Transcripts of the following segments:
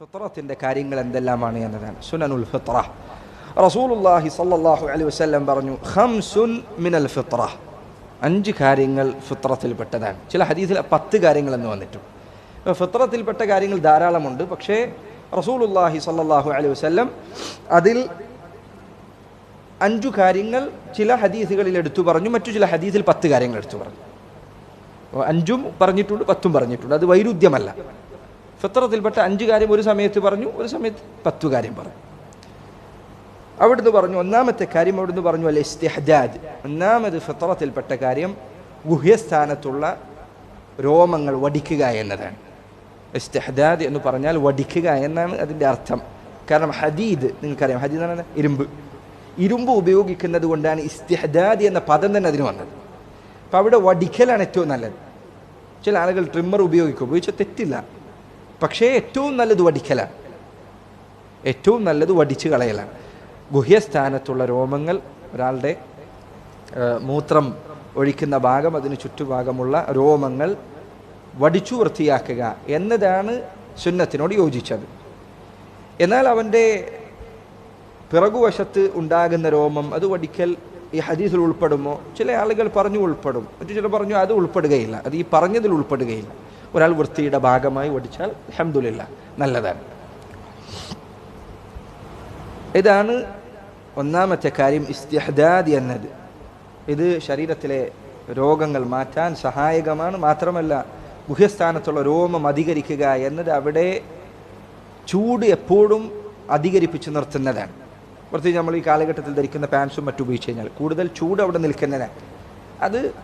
ഫിത്രത്തിന്റെ കാര്യങ്ങൾ എന്തെല്ലാമാണ് എന്നതാണ്. സുനനുൽ ഫിത്ര റസൂലുള്ളാഹി സല്ലാഹു അലൈഹി വസല്ലം പറഞ്ഞു ഹംസുൻ മിനൽ ഫിത്ര അഞ്ച് കാര്യങ്ങൾ ഫിത്രത്തിൽപ്പെട്ടതാണ് ചില ഹദീസിൽ പത്ത് കാര്യങ്ങൾ എന്ന് വന്നിട്ടു. ഫിത്രത്തിൽപ്പെട്ട കാര്യങ്ങൾ ധാരാളമുണ്ട്. പക്ഷേ റസൂലുള്ളാഹി സല്ലാഹു അലൈഹി വസ്ല്ലം അതിൽ അഞ്ചു കാര്യങ്ങൾ ചില ഹദീസുകളിൽ എടുത്തു പറഞ്ഞു. മറ്റു ചില ഹദീസിൽ പത്ത് കാര്യങ്ങൾ എടുത്തു പറഞ്ഞു. അഞ്ചും പറഞ്ഞിട്ടുണ്ട് പത്തും പറഞ്ഞിട്ടുണ്ട്. അത് വൈരുദ്ധ്യമല്ല. ഫിത്രത്തിൽപ്പെട്ട അഞ്ച് കാര്യം ഒരു സമയത്ത് പറഞ്ഞു ഒരു സമയത്ത് പത്തു കാര്യം പറഞ്ഞു. അവിടുന്ന് പറഞ്ഞു ഒന്നാമത്തെ കാര്യം അവിടുന്ന് പറഞ്ഞു അല്ലെ ഇസ്തിഹജാജ് ഒന്നാമത് ഫിത്രത്തിൽപ്പെട്ട കാര്യം ഗുഹ്യസ്ഥാനത്തുള്ള രോമങ്ങൾ വടിക്കുക എന്നതാണ്. ഇസ്തിഹദാദ് എന്ന് പറഞ്ഞാൽ വടിക്കുക എന്നാണ് അതിന്റെ അർത്ഥം. കാരണം ഹദീദ് നിങ്ങൾക്കറിയാം ഹദീദ് എന്ന് പറഞ്ഞാൽ ഇരുമ്പ്. ഇരുമ്പ് ഉപയോഗിക്കുന്നത് കൊണ്ടാണ് ഇസ്തിഹദാദ് എന്ന പദം തന്നെ അതിന് വന്നത്. അപ്പോൾ അവിടെ വടിക്കലാണ് ഏറ്റവും നല്ലത്. ചില ആളുകൾ ട്രിമ്മർ ഉപയോഗിക്കും ഉപയോഗിച്ചാൽ തെറ്റില്ല. പക്ഷേ ഏറ്റവും നല്ലത് വടിക്കലാണ് ഏറ്റവും നല്ലത് വടിച്ചു കളയലാണ് ഗുഹ്യസ്ഥാനത്തുള്ള രോമങ്ങൾ ഒരാളുടെ മൂത്രം ഒഴിക്കുന്ന ഭാഗം അതിന് ചുറ്റുഭാഗമുള്ള രോമങ്ങൾ വടിച്ചു വൃത്തിയാക്കുക എന്നതാണ് സുന്നത്തിനോട് യോജിച്ചത്. എന്നാൽ അവന്റെ പിറകുവശത്ത് ഉണ്ടാകുന്ന രോമം അത് വടിക്കൽ ഈ ഹദീസിൽ ഉൾപ്പെടുമോ? ചില ആളുകൾ പറഞ്ഞു ഉൾപ്പെടും. മറ്റു ചിലർ പറഞ്ഞു അത് ഉൾപ്പെടുകയില്ല. അത് ഈ പറഞ്ഞതിൽ ഉൾപ്പെടുകയില്ല. ഒരാൾ വൃത്തിയുടെ ഭാഗമായി ഓടിച്ചാൽ അഹമ്മദില്ല നല്ലതാണ്. ഇതാണ് ഒന്നാമത്തെ കാര്യം ഇസ്തിഹദാദ് എന്നത്. ഇത് ശരീരത്തിലെ രോഗങ്ങൾ മാറ്റാൻ സഹായകമാണ്. മാത്രമല്ല ഗുഹ്യസ്ഥാനത്തുള്ള രോമം അധികരിക്കുക എന്നത് അവിടെ ചൂട് എപ്പോഴും അധികരിപ്പിച്ച് നിർത്തുന്നതാണ്. പ്രത്യേകിച്ച് നമ്മൾ ഈ കാലഘട്ടത്തിൽ ധരിക്കുന്ന പാൻസും മറ്റും ഉപയോഗിച്ച് കഴിഞ്ഞാൽ കൂടുതൽ ചൂട് അവിടെ നിൽക്കുന്നതാണ്. അത്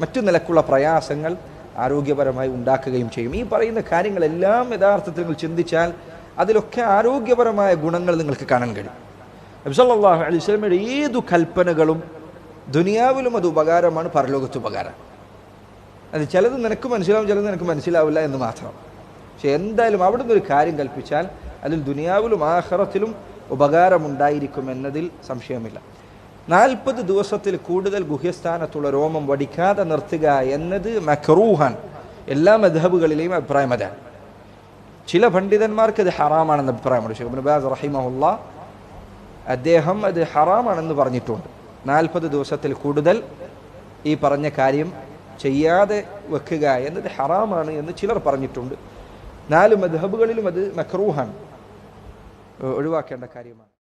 മറ്റു നിലക്കുള്ള പ്രയാസങ്ങൾ ആരോഗ്യപരമായി ഉണ്ടാക്കുകയും ചെയ്യും. ഈ പറയുന്ന കാര്യങ്ങളെല്ലാം യഥാർത്ഥത്തിൽ നിങ്ങൾ ചിന്തിച്ചാൽ അതിലൊക്കെ ആരോഗ്യപരമായ ഗുണങ്ങൾ നിങ്ങൾക്ക് കാണാൻ കഴിയും. നബ്സല്ലാഹു അലൈഹി സ്വലമയുടെ ഏതു കൽപ്പനകളും ദുനിയാവിലും അത് ഉപകാരമാണ് പരലോകത്ത് ഉപകാരം അത് ചിലത് നിനക്ക് മനസ്സിലാവും ചിലത് നിനക്ക് മനസ്സിലാവില്ല എന്ന് മാത്രം. പക്ഷെ എന്തായാലും അവിടെ ഒരു കാര്യം കൽപ്പിച്ചാൽ അതിൽ ദുനിയാവിലും ആഹ്റത്തിലും ഉപകാരമുണ്ടായിരിക്കും എന്നതിൽ സംശയമില്ല. നാൽപ്പത് ദിവസത്തിൽ കൂടുതൽ ഗുഹ്യസ്ഥാനത്തുള്ള രോമം വടിക്കാതെ നിർത്തുക എന്നത് മക്രൂഹാൻ. എല്ലാ മധബുകളിലെയും അഭിപ്രായം അതാണ്. ചില പണ്ഡിതന്മാർക്ക് അത് ഹറാമാണെന്ന് അഭിപ്രായമുണ്ട്. ഷെയ്ഖ് ഇബ്നു ബാസ് റഹിമഹുല്ല അദ്ദേഹം അത് ഹറാമാണെന്ന് പറഞ്ഞിട്ടുണ്ട്. നാൽപ്പത് ദിവസത്തിൽ കൂടുതൽ ഈ പറഞ്ഞ കാര്യം ചെയ്യാതെ വെക്കുക എന്നത് ഹറാമാണ് എന്ന് ചിലർ പറഞ്ഞിട്ടുണ്ട്. നാല് മധബുകളിലും അത് മക്രൂഹാണ് ഒഴിവാക്കേണ്ട കാര്യമാണ്.